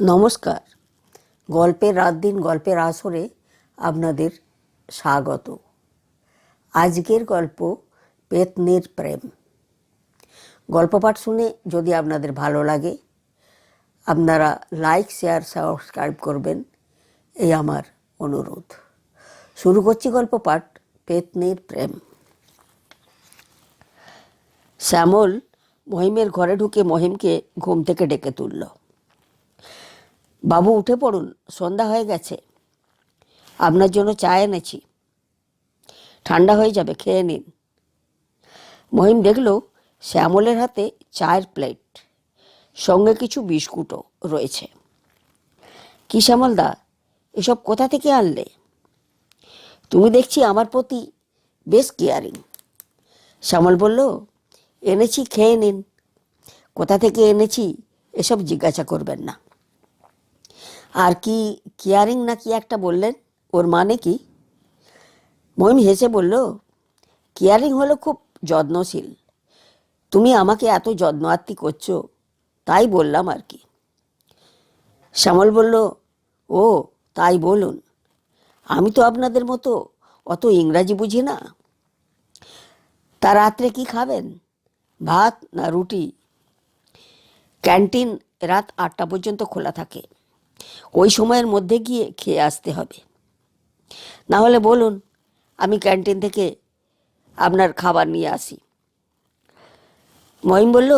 নমস্কার। গল্পের রাত দিন, গল্পের আসরে আপনাদের স্বাগত। আজকের গল্প পেতনির প্রেম। গল্প পাঠ শুনে যদি আপনাদের ভালো লাগে, আপনারা লাইক, শেয়ার, সাবস্ক্রাইব করবেন এই আমার অনুরোধ। শুরু করছি গল্প পাঠ পেতনির প্রেম। শ্যামল মহিমের ঘরে ঢুকে মহিমকে ঘুম থেকে ডেকে তুলল। বাবু উঠে পড়ুন, সন্ধ্যা হয়ে গেছে। আপনার জন্য চা এনেছি। ঠান্ডা হয়ে যাবে, খেয়ে নিন। মহিম দেখল শ্যামলের হাতে চায়ের প্লেট, সঙ্গে কিছু বিস্কুটও রয়েছে। কি শ্যামলদা এসব কোথা থেকে আনলে? তুমি দেখছি আমার প্রতি বেশ কেয়ারিং। শ্যামল বলল, এনেছি, খেয়ে নিন। কোথা থেকে এনেছি, এসব জিজ্ঞাসা করবেন না। আর কি কেয়ারিং না কি একটা বললেন? ওর মানে কি? মহিম হেসে বলল কেয়ারিং হলো খুব যত্নশীল। তুমি আমাকে এত যত্ন আত্মি করছ, তাই বললাম আর কি। শ্যামল বলল, ও, তাই বলুন। আমি তো আপনাদের মতো অত ইংরাজি বুঝি না। তা রাত্রে কি খাবেন? ভাত না রুটি? ক্যান্টিন রাত আটটা পর্যন্ত খোলা থাকে। ওই সময়ের মধ্যে গিয়ে খেয়ে আসতে হবে। না হলে বলুন, আমি ক্যান্টিন থেকে আপনার খাবার নিয়ে আসি। মহিম বলল,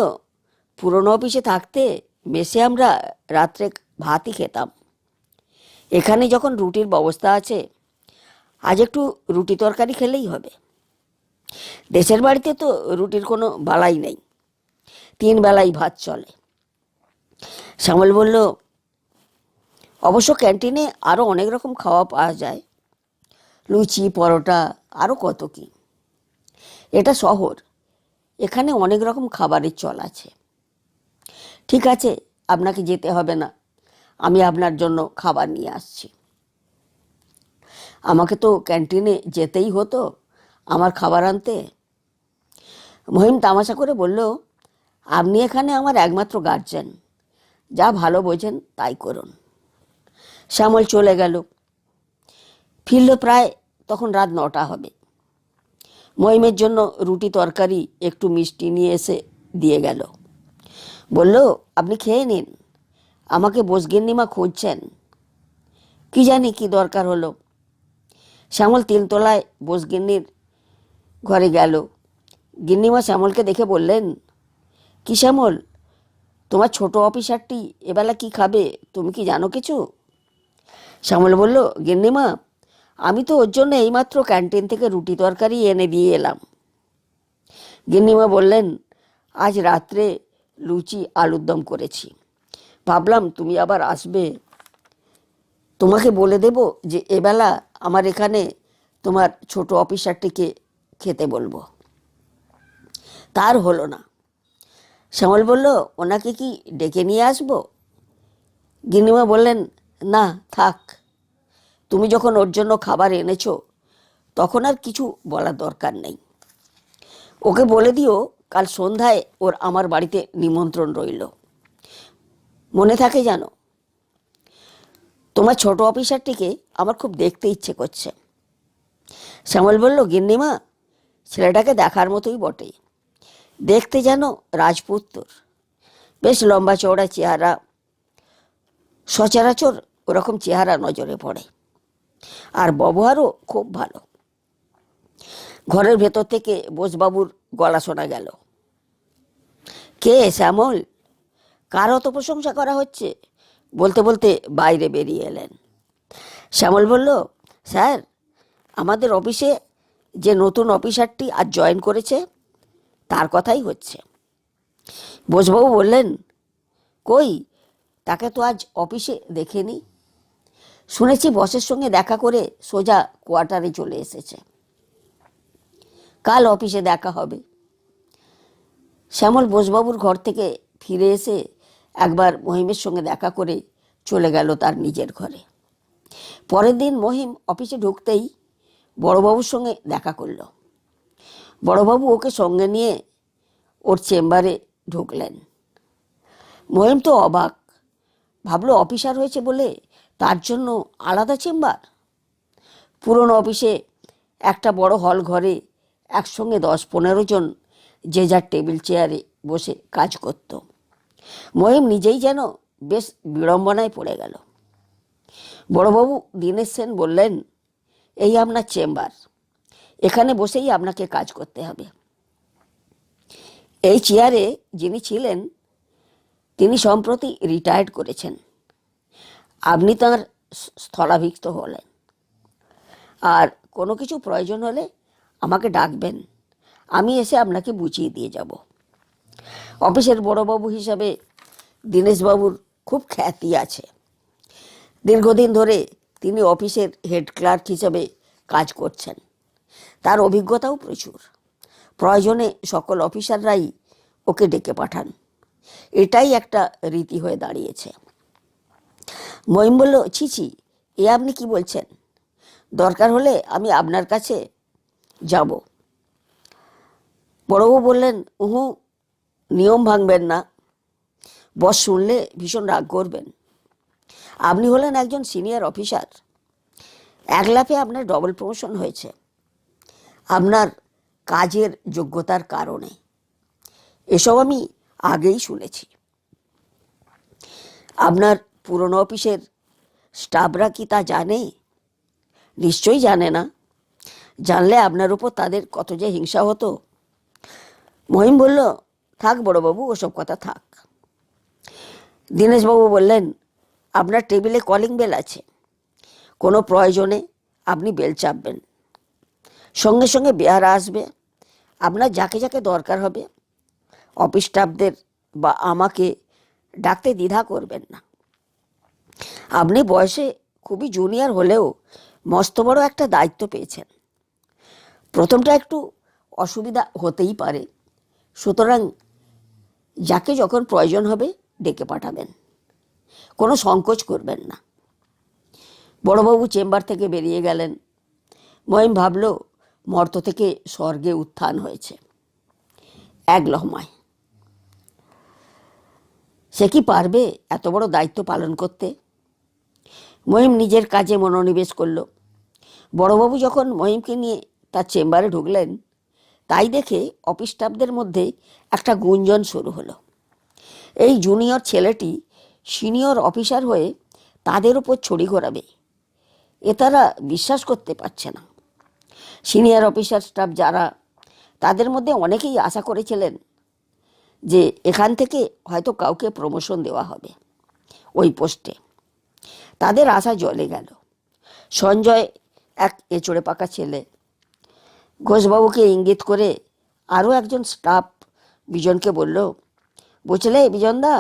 পুরনো অফিসে থাকতে মেসে আমরা রাত্রে ভাতই খেতাম। এখানে যখন রুটির ব্যবস্থা আছে, আজ একটু রুটি তরকারি খেলেই হবে। দেশের বাড়িতে তো রুটির কোনো বালাই নেই, তিন বেলাই ভাত চলে। শ্যামল বলল অবশ্য ক্যান্টিনে আরও অনেক রকম খাওয়া পাওয়া যায়। লুচি, পরোটা আরও কত কি। এটা শহর। এখানে অনেক রকম খাবারের চল আছে। ঠিক আছে, আপনাকে যেতে হবে না। আমি আপনার জন্য খাবার নিয়ে আসছি। আমাকে তো ক্যান্টিনে যেতেই হতো আমার খাবার আনতে। মহিম তামাশা করে বলল, আপনি এখানে আমার একমাত্র গার্জেন যা ভালো বোঝেন তাই করুন। শ্যামল চলে গেল। ফিরল প্রায় তখন রাত নটা হবে। মহিমের জন্য রুটি তরকারি একটু মিষ্টি নিয়ে এসে দিয়ে গেল। বলল, আপনি খেয়ে নিন। আমাকে বসগিন্নিমা খুঁজছেন। কি জানি কি দরকার হলো? শ্যামল তিনতলায় বসগিন্নির ঘরে গেল। গিন্নিমা শ্যামলকে দেখে বললেন, কি শ্যামল, তোমার ছোট অফিসারটি এবেলা কি খাবে? তুমি কি জানো কিছু? শ্যামল বলল, গিন্নিমা, আমি তো ওর জন্য এইমাত্র ক্যান্টিন থেকে রুটি তরকারি এনে দিয়ে এলাম। গিন্নিমা বললেন, আজ রাত্রে লুচি আলুর দম করেছি। ভাবলাম তুমি আবার আসবে। তোমাকে বলে দেব যে এবেলা আমার এখানে তোমার ছোট অফিসারটিকে খেতে বলব। তার হলো না। শ্যামল বলল, ওনাকে কি ডেকে নিয়ে আসব? গিন্নিমা বললেন না, থাক। তুমি যখন ওর জন্য খাবার এনেছো, তখন আর কিছু বলার দরকার নেই। ওকে বলে দিও, কাল সন্ধ্যায় ওর আমার বাড়িতে নিমন্ত্রণ রইল। মনে থাকে জানো তোমার ছোট অফিসারটিকে আমার খুব দেখতে ইচ্ছে করছে। শ্যামল বলল, গিন্নিমা, ছেলেটাকে দেখার মতোই বটে। দেখতে যেন রাজপুত্তর। বেশ লম্বা চওড়া চেহারা সচরাচর ওরকম চেহারা নজরে পড়ে। আর ব্যবহারও খুব ভালো। ঘরের ভেতর থেকে বোসবাবুর গলা শোনা গেল। কে শ্যামল? কার অত প্রশংসা করা হচ্ছে? বলতে বলতে বাইরে বেরিয়ে এলেন। শ্যামল বলল, স্যার, আমাদের অফিসে যে নতুন অফিসারটি আজ জয়েন করেছে, তার কথাই হচ্ছে। বোসবাবু বললেন, কই তাকে তো আজ অফিসে দেখেনি শুনেছি বসের সঙ্গে দেখা করে সোজা কোয়ার্টারে চলে এসেছে। কাল অফিসে দেখা হবে। শ্যামল বোসবাবুর ঘর থেকে ফিরে এসে একবার মহিমের সঙ্গে দেখা করে চলে গেল তার নিজের ঘরে। পরের দিন মহিম অফিসে ঢুকতেই বড়বাবুর সঙ্গে দেখা করল। বড়বাবু ওকে সঙ্গে নিয়ে ওর চেম্বারে ঢুকলেন। মহিম তো অবাক। ভাবলো অফিসার হয়েছে বলে তার জন্য আলাদা চেম্বার? পুরনো অফিসে একটা বড় হল ঘরে একসঙ্গে দশ পনেরো জন যে যার টেবিল চেয়ারে বসে কাজ করত। মহিম নিজেই যেন বেশ বিড়ম্বনায় পড়ে গেল। বড়বাবু দীনেশ সেন বললেন, এই আপনার চেম্বার। এখানে বসেই আপনাকে কাজ করতে হবে। এই চেয়ারে যিনি ছিলেন তিনি সম্প্রতি রিটায়ার্ড করেছেন। আপনি তাঁর স্থলাভিক্ত হলেন। আর কোনো কিছু প্রয়োজন হলে আমাকে ডাকবেন। আমি এসে আপনাকে বুঝিয়ে দিয়ে যাব। অফিসের বড়বাবু হিসাবে দীনেশবাবুর খুব খ্যাতি আছে। দীর্ঘদিন ধরে তিনি অফিসের হেড ক্লার্ক হিসাবে কাজ করছেন। তার অভিজ্ঞতাও প্রচুর। প্রয়োজনে সকল অফিসাররাই ওকে ডেকে পাঠান। এটাই একটা রীতি হয়ে দাঁড়িয়েছে। মহিম বলল, ছি ছি, এ আপনি কি বলছেন? দরকার হলে আমি আপনার কাছে যাব। বড়বাবু বললেন, উহু, নিয়ম ভাঙবেন না। বস শুনলে ভীষণ রাগ করবেন। আপনি হলেন একজন সিনিয়র অফিসার। এক লাফে আপনার ডবল প্রমোশন হয়েছে। আপনার কাজের যোগ্যতার কারণে। এসব আমি আগেই শুনেছি। আপনার পুরনো অফিসের স্টাফরা কি তা জানে? নিশ্চয়ই জানে না। জানলে আপনার উপর তাদের কত যে হিংসা হতো। মহিম বলল, থাক বড়বাবু, ওসব কথা থাক। দীনেশবাবু বললেন, আপনার টেবিলে কলিং বেল আছে। কোনো প্রয়োজনে আপনি বেল চাপবেন। সঙ্গে সঙ্গে বেয়ারা আসবে। আপনার যাকে যাকে দরকার হবে অফিস বা আমাকে ডাকতে দ্বিধা করবেন না। আপনি বয়সে খুবই জুনিয়র হলেও মস্ত বড় একটা দায়িত্ব পেয়েছেন। প্রথমটা একটু অসুবিধা হতেই পারে। সুতরাং যাকে যখন প্রয়োজন হবে ডেকে পাঠাবেন। কোনো সংকোচ করবেন না। বড়বাবু চেম্বার থেকে বেরিয়ে গেলেন। মহিম ভাবল, মর্ত থেকে স্বর্গে উত্থান হয়েছে। এক লহমায়। সে কি পারবে এত বড় দায়িত্ব পালন করতে? মহিম নিজের কাজে মনোনিবেশ করল। বড়বাবু যখন মহিমকে নিয়ে তার চেম্বারে ঢুকলেন, তাই দেখে অফিস স্টাফদের মধ্যে একটা গুঞ্জন শুরু হলো। এই জুনিয়র ছেলেটি সিনিয়র অফিসার হয়ে তাদের উপর ছড়ি ঘোরাবে। এ তারা বিশ্বাস করতে পারছে না। সিনিয়র অফিসার স্টাফ যারা, তাদের মধ্যে অনেকেই আশা করেছিলেন যে এখান থেকে হয়তো কাউকে প্রমোশন দেওয়া হবে ওই পোস্টে তাদের আশা জ্বলে গেল। সঞ্জয়, এক এচড়ে পাকা ছেলে, ঘোষবাবুকে ইঙ্গিত করে আরও একজন স্টাফ বিজনকে বলল বুঝলে বিজনদা,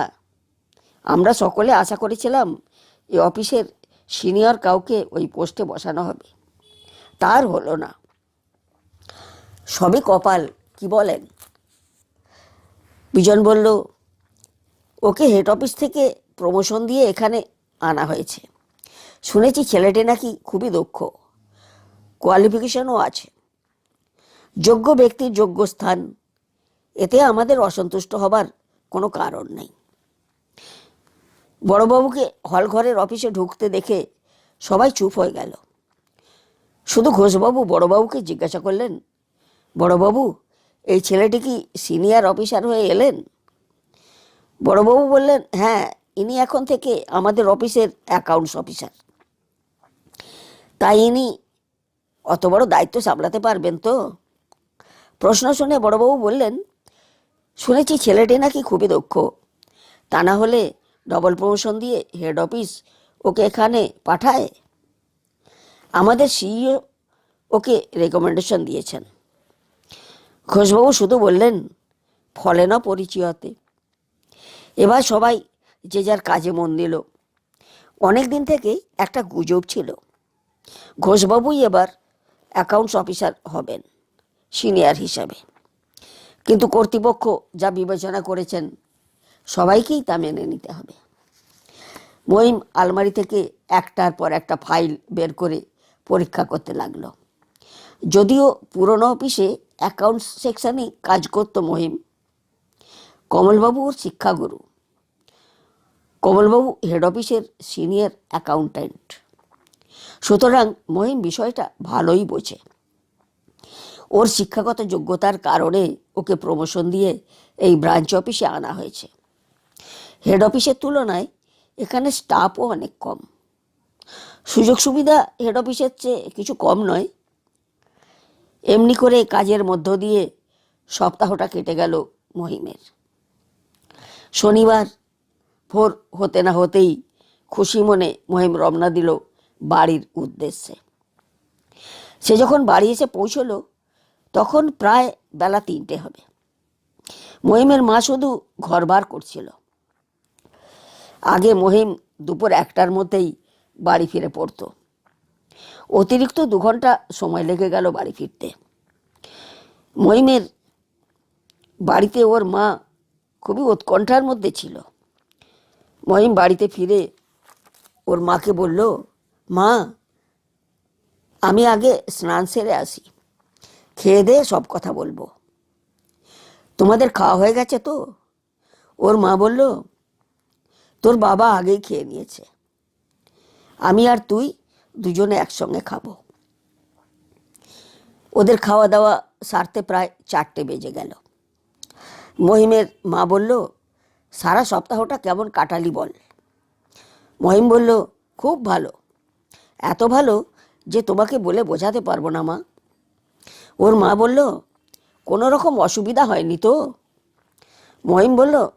আমরা সকলে আশা করেছিলাম এই অফিসের সিনিয়র কাউকে ওই পোস্টে বসানো হবে। তার হলো না। সবই কপাল, কি বলেন? বিজন বলল, ওকে হেড অফিস থেকে প্রমোশন দিয়ে এখানে আনা হয়েছে। শুনেছি ছেলেটি নাকি খুবই দক্ষ। কোয়ালিফিকেশনও আছে। যোগ্য ব্যক্তির যোগ্য স্থান। এতে আমাদের অসন্তুষ্ট হবার কোনো কারণ নেই। বড়বাবুকে হলঘরের অফিসে ঢুকতে দেখে সবাই চুপ হয়ে গেল। শুধু ঘোষবাবু, বড়বাবুকে জিজ্ঞাসা করলেন, বড়বাবু এই ছেলেটি কি সিনিয়র অফিসার হয়ে এলেন? বড়বাবু বললেন হ্যাঁ ইনি এখন থেকে আমাদের অফিসের অ্যাকাউন্টস অফিসার তাই ইনি অত বড় দায়িত্ব সামলাতে পারবেন তো? প্রশ্ন শুনে বড়বাবু বললেন, শুনেছি ছেলেটি নাকি খুবই দক্ষ। তা না হলে ডবল প্রমোশন দিয়ে হেড অফিস ওকে এখানে পাঠায়? আমাদের সিইও ওকে রেকমেন্ডেশন দিয়েছেন। ঘোষবাবু শুধু বললেন, ফলে না পরিচয়তে। এবার সবাই যে যার কাজে মন দিল। অনেক দিন থেকে একটা গুজব ছিল। ঘোষবাবুই এবার অ্যাকাউন্টস অফিসার হবেন সিনিয়র হিসাবে। কিন্তু কর্তৃপক্ষ যা বিবেচনা করেছেন, সবাইকেই তা মেনে নিতে হবে। মহিম আলমারি থেকে একটার পর একটা ফাইল বের করে পরীক্ষা করতে লাগল। যদিও পুরনো অফিসে অ্যাকাউন্টস সেকশনে কাজ করত মহিম। কমলবাবু ওর শিক্ষাগুরু। কমলবাবু হেড অফিসের সিনিয়র অ্যাকাউন্ট্যান্ট সুতরাং মহিম বিষয়টা ভালোই বোঝে। ওর শিক্ষাগত যোগ্যতার কারণে ওকে প্রমোশন দিয়ে এই ব্রাঞ্চ অফিসে আনা হয়েছে। হেড অফিসের তুলনায় এখানে স্টাফও অনেক কম। সুযোগ সুবিধা হেড অফিসের চেয়ে কিছু কম নয় এমনি করে কাজের মধ্য দিয়ে সপ্তাহটা কেটে গেল মহিমের। শনিবার ভোর হতে না হতেই খুশি মনে মহিম রমনা দিল বাড়ির উদ্দেশ্যে। সে যখন বাড়ি এসে পৌঁছলো, তখন প্রায় বেলা তিনটে হবে। মহিমের মা শুধু ঘর বার করছিল। আগে মহিম দুপুর একটার মধ্যেই বাড়ি ফিরে পড়তো। অতিরিক্ত দু ঘণ্টা সময় লেগে গেল বাড়ি ফিরতে। মহিমের বাড়িতে ওর মা খুবই উৎকণ্ঠার মধ্যে ছিল। মহিম বাড়িতে ফিরে ওর মাকে বলল, মা, আমি আগে স্নান সেরে আসি। খেয়ে দিয়ে সব কথা বলব। তোমাদের খাওয়া হয়ে গেছে তো? ওর মা বলল, তোর বাবা আগেই খেয়ে নিয়েছে। আমি আর তুই দুজনে একসঙ্গে খাব। ওদের খাওয়া দাওয়া সারতে প্রায় চারটে বেজে গেল। মহিমের মা বলল, সারা সপ্তাহটা কেমন কাটালি বল। মহিম বলল, খুব ভালো। এত ভালো যে তোমাকে বলে বোঝাতে পারব না মা। ওর মা বলল, কোনো রকম অসুবিধা হয়নি তো? মহিম বলল,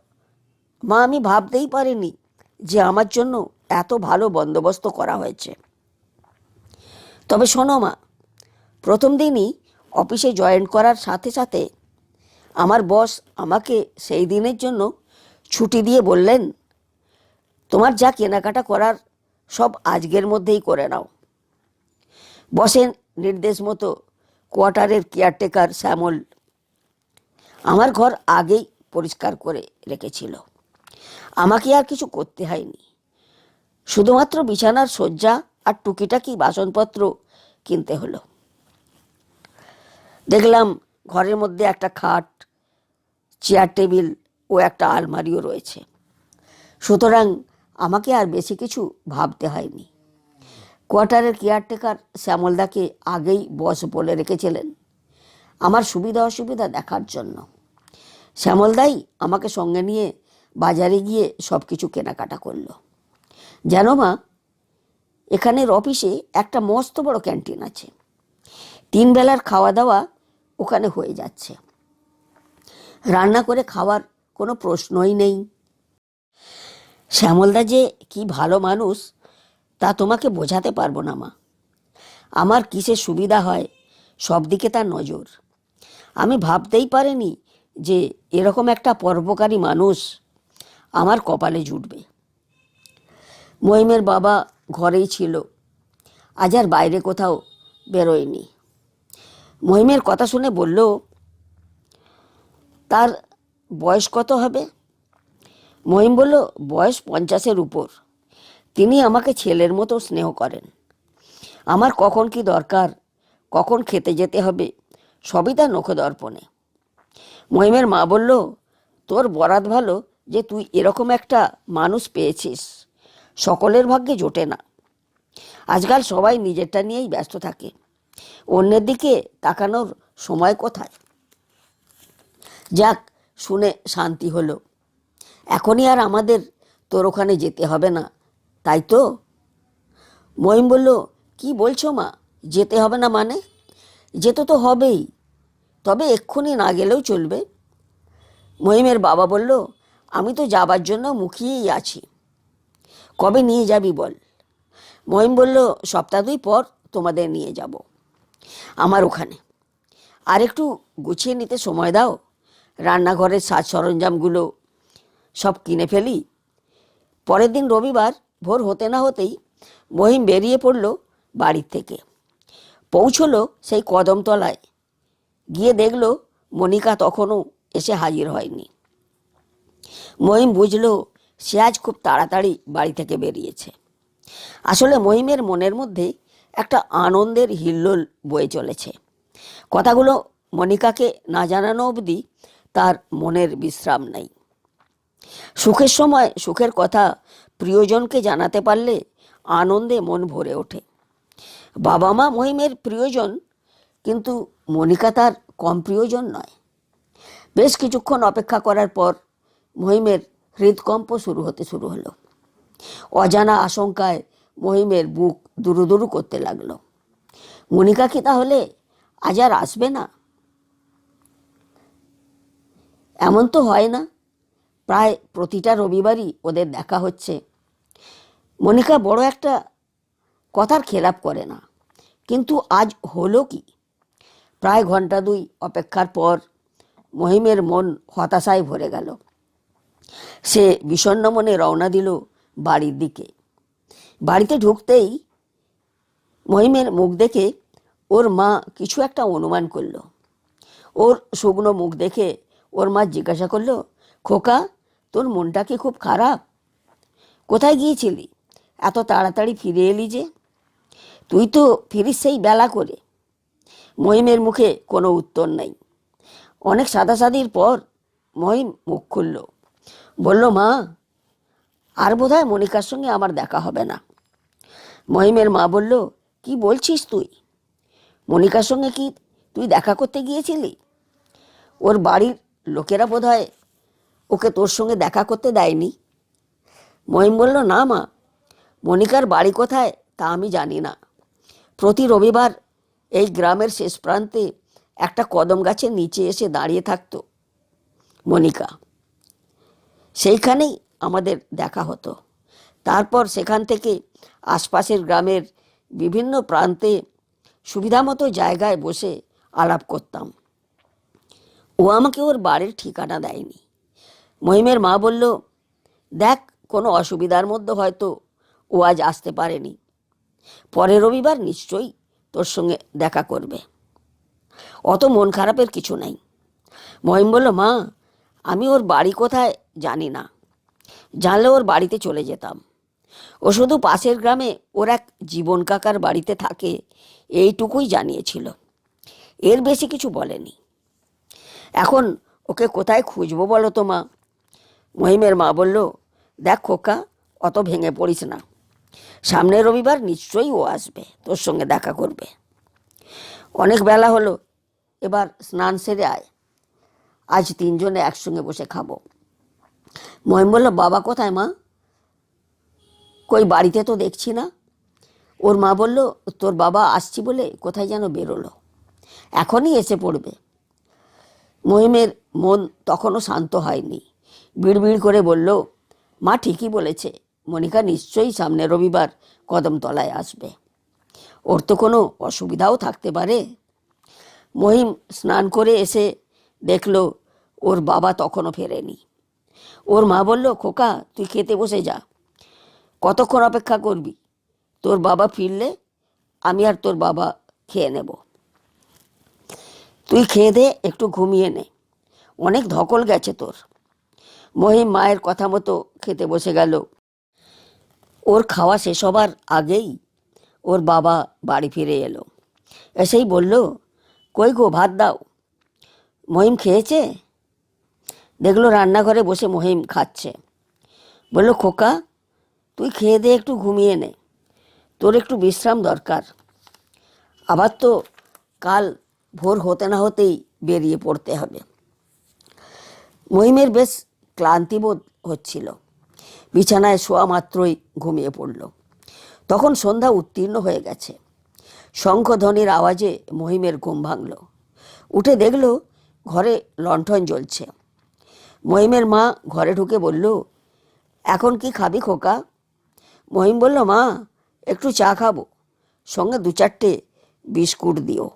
মা, আমি ভাবতেই পারিনি যে আমার জন্য এত ভালো বন্দোবস্ত করা হয়েছে। তবে শোনো মা, প্রথম দিনই অফিসে জয়েন করার সাথে সাথে আমার বস আমাকে সেই দিনের জন্য ছুটি দিয়ে বললেন, তোমার যা কেনাকাটা করার সব আজকের মধ্যেই করে নাও। বসের নির্দেশ মতো কোয়ার্টারের কেয়ারটেকার শ্যামল। আমার ঘর আগেই পরিষ্কার করে রেখেছিল। আমাকে আর কিছু করতে হয়নি। শুধুমাত্র বিছানার শয্যা আর টুকিটাকি বাসনপত্র কিনতে হলো? দেখলাম ঘরের মধ্যে একটা খাট চেয়ার টেবিল ও একটা আলমারিও রয়েছে। সুতরাং আমাকে আর বেশি কিছু ভাবতে হয়নি। কোয়ার্টারের কেয়ারটেকার শ্যামলদাকে আগেই বস বলে রেখেছিলেন আমার সুবিধা অসুবিধা দেখার জন্য। শ্যামলদাই আমাকে সঙ্গে নিয়ে বাজারে গিয়ে সব কিছু কেনাকাটা করল। যেন মা এখানের অফিসে একটা মস্ত বড় ক্যান্টিন আছে। তিন বেলার খাওয়া দাওয়া ওখানে হয়ে যাচ্ছে। রান্না করে খাওয়ার কোনো প্রশ্নই নেই। শ্যামলদা যে কি ভালো মানুষ, তা তোমাকে বোঝাতে পারব না, মা। আমার কিসের সুবিধা হয় সব দিকে তার নজর। আমি ভাবতেই পারিনি যে এরকম একটা পরোপকারী মানুষ আমার কপালে জুটবে। মহিমের বাবা ঘরেই ছিল। আজ আর বাইরে কোথাও বেরোয়নি। মহিমের কথা শুনে বলল, তার বয়স কত হবে? মহিম বলল, বয়স পঞ্চাশের উপর। তিনি আমাকে ছেলের মতো স্নেহ করেন। আমার কখন কি দরকার, কখন খেতে যেতে হবে, সবই তার নখদর্পণে। মহিমের মা বলল, তোর বরাত ভালো যে তুই এরকম একটা মানুষ পেয়েছিস। সকলের ভাগ্যে জোটে না। আজকাল সবাই নিজেরটা নিয়েই ব্যস্ত থাকে। অন্যের দিকে তাকানোর সময় কোথায়? যাক, শুনে শান্তি হলো। এখনই আর আমাদের তোর ওখানে যেতে হবে না, তাই তো? মহিম বলল, কি বলছো মা, যেতে হবে না মানে? যেতে তো হবেই, তবে এক্ষুনি না গেলেও চলবে। মহিমের বাবা বলল, আমি তো যাবার জন্য মুখিয়েই আছি। কবে নিয়ে যাবি বল? মহিম বলল, সপ্তাহ দুই পর তোমাদের নিয়ে যাব। আমার ওখানে। আর একটু গুছিয়ে নিতে সময় দাও। রান্নাঘরের সাজ সরঞ্জামগুলো সব কিনে ফেলি। পরের দিন রবিবার ভোর হতে না হতেই মহিম বেরিয়ে পড়ল বাড়ির থেকে। পৌঁছলো সেই কদমতলায়। গিয়ে দেখল মনিকা তখনও এসে হাজির হয়নি। মহিম বুঝলো সে আজ খুব তাড়াতাড়ি বাড়ি থেকে বেরিয়েছে। আসলে মহিমের মনের মধ্যে একটা আনন্দের হিল্লোল বয়ে চলেছে। কথাগুলো মনিকাকে না জানানো অবধি তার মনের বিশ্রাম নেই। সুখের সময় সুখের কথা প্রিয়জনকে জানাতে পারলে আনন্দে মন ভরে ওঠে। বাবা মা মহিমের প্রিয়জন, কিন্তু মনিকা তার কম প্রিয়জন নয়। বেশ কিছুক্ষণ অপেক্ষা করার পর মহিমের হৃদকম্প শুরু হতে শুরু হলো। অজানা আশঙ্কায় মহিমের বুক দুরু দুরু করতে লাগল। মনিকা কি তাহলে আজ আর আসবে না? এমন তো হয় না। প্রায় প্রতিটা রবিবারই ওদের দেখা হচ্ছে। মনিকা বড় একটা কথার খেলাপ করে না। কিন্তু আজ হলো কি? প্রায় ঘণ্টা দুই অপেক্ষার পর মহিমের মন হতাশায় ভরে গেল। সে বিষণ্ণ মনে রওনা দিল বাড়ির দিকে। বাড়িতে ঢুকতেই মহিমের মুখ দেখে ওর মা কিছু একটা অনুমান করল। ওর শুকনো মুখ দেখে ওর মা জিজ্ঞাসা করল, খোকা, তোর মনটা কি খুব খারাপ? কোথায় গিয়েছিলি? এত তাড়াতাড়ি ফিরে এলি যে। তুই তো ফিরিস সেই বেলা করে। মহিমের মুখে কোনো উত্তর নেই। অনেক সাদাসাদির পর মহিম মুখ খুলল। বলল, মা, আর বোধহয় মনিকার সঙ্গে আমার দেখা হবে না। মহিমের মা বলল, কি বলছিস তুই? মনিকার সঙ্গে কি তুই দেখা করতে গিয়েছিলি? ওর বাড়ির লোকেরা বোধহয় ওকে তোর সঙ্গে দেখা করতে দেয়নি? মহিম বলল, না মা, মনিকার বাড়ি কোথায় তা আমি জানি না। প্রতি রবিবার এই গ্রামের শেষ প্রান্তে একটা কদম গাছের নিচে এসে দাঁড়িয়ে থাকতো মনিকা। সেইখানেই আমাদের দেখা হতো। তারপর সেখান থেকে আশপাশের গ্রামের বিভিন্ন প্রান্তে সুবিধামতো জায়গায় বসে আলাপ করতাম। ও আমাকে ওর বাড়ির ঠিকানা দেয়নি। মহিমের মা বলল, দেখ, কোনো অসুবিধার মধ্যে হয়তো ও আজ আসতে পারেনি। পরের রবিবার নিশ্চয়ই তোর সঙ্গে দেখা করবে। অত মন খারাপের কিছু নাই। মহিম বলল, মা আমি ওর বাড়ি কোথায় জানি না। জানলে ওর বাড়িতে চলে যেতাম। ও শুধু পাশের গ্রামে ওর এক জীবন কাকার বাড়িতে থাকে, এইটুকুই জানিয়েছিল। এর বেশি কিছু বলেনি। এখন ওকে কোথায় খুঁজবো বলো তো মা? মহিমের মা বলল, দেখ খোকা, অত ভেঙে পড়িস না। সামনের রবিবার নিশ্চয়ই ও আসবে, তোর সঙ্গে দেখা করবে। অনেক বেলা হলো, এবার স্নান সেরে আয়। আজ তিনজনে একসঙ্গে বসে খাব। মহিম বলল বাবা কোথায় মা? কই বাড়িতে তো দেখছি না। ওর মা বলল, তোর বাবা আসছি বলে কোথায় যেন বেরোলো। এখনই এসে পড়বে। মহিমের মন তখনও শান্ত হয়নি। বিড়বিড় করে বলল, মা ঠিকই বলেছে, মনিকা নিশ্চয়ই সামনে রবিবার কদমতলায় আসবে। ওর তো কোনো অসুবিধাও থাকতে পারে। মহিম স্নান করে এসে দেখল ওর বাবা তখনও ফেরেনি। ওর মা বলল, খোকা, তুই খেতে বসে যা। কতক্ষণ অপেক্ষা করবি? তোর বাবা ফিরলে আমি আর তোর বাবা খেয়ে নেব। তুই খেয়ে দে, একটু ঘুমিয়ে নে। অনেক ধকল গেছে তোর। মহিম মায়ের কথা মতো খেতে বসে গেল। ওর খাওয়া শেষ হবার আগেই ওর বাবা বাড়ি ফিরে এলো। এসেই বলল, কই গো, ভাত দাও? মহিম খেয়েছে? দেখল রান্নাঘরে বসে মহিম খাচ্ছে। বলল, খোকা, তুই খেয়ে দে, একটু ঘুমিয়ে নে। তোর একটু বিশ্রাম দরকার। আবার তো কাল ভোর হতে না হতেই বেরিয়ে পড়তে হবে। মহিমের বেশ ক্লান্তিবোধ হচ্ছিল। বিছানায় শোয়া মাত্রই ঘুমিয়ে পড়ল। তখন সন্ধ্যা উত্তীর্ণ হয়ে গেছে। শঙ্খধ্বনির আওয়াজে মহিমের ঘুম ভাঙল। উঠে দেখল ঘরে লণ্ঠন জ্বলছে। মহিমের মা ঘরে ঢুকে বলল, এখন কি খাবি খোকা? মহিম বলল, মা, একটু চা খাব। সঙ্গে দু চারটে বিস্কুট দিও।